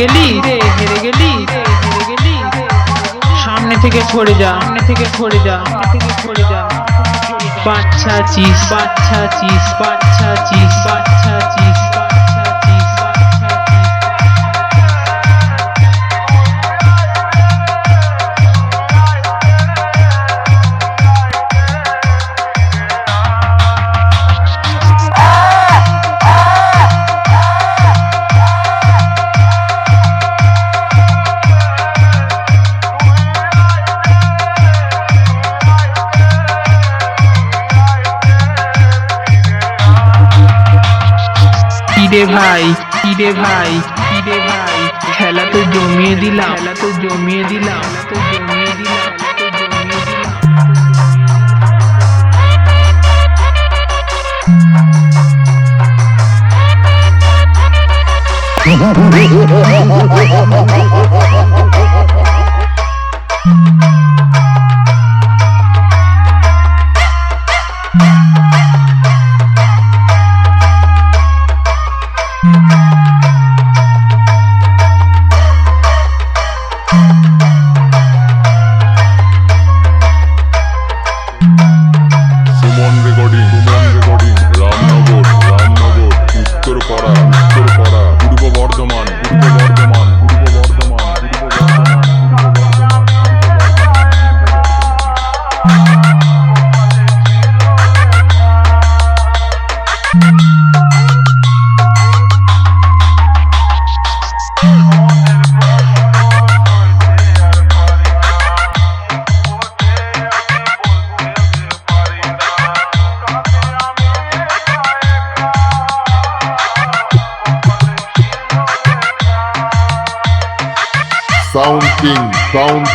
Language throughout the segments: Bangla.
গেলি? রে হেরে গেলি? রে হেরে গেলি? সামনে থেকে সরে যা। সামনে থেকে সরে যা। সামনে থেকে সরে যা। বাচ্চা চিস বাচ্চা চিস বাচ্চা চিস বাচ্চা চিস কিরে ভাই কিরে ভাই কিরে ভাই খেলা তো জমিয়ে দিলাম খেলা তো জমিয়ে দিলাম খেলা তো জমিয়ে দিলাম খেলা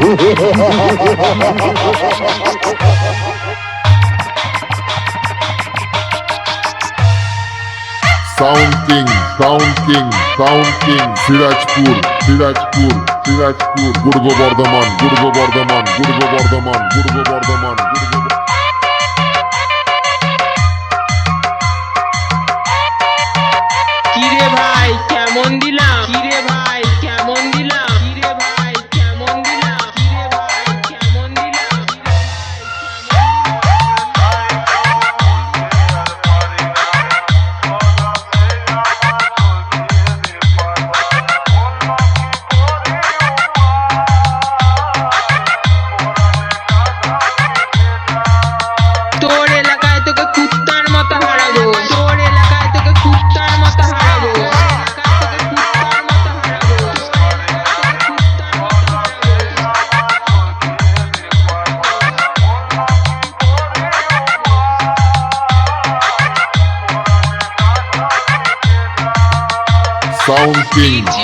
Sounding, Sounding, Sounding, Siraçpur, Siraçpur, Siraçpur, Gurgo Bardaman, Gurgo Bardaman, Gurgo Bardaman, Gurgo Bardaman, Gurgo Bardaman.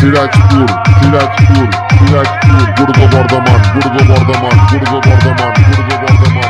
Silah çıkıyor, silah çıkıyor, silah çıkıyor. Burada bardaman, burada bardaman, burada bardaman, burada bardaman.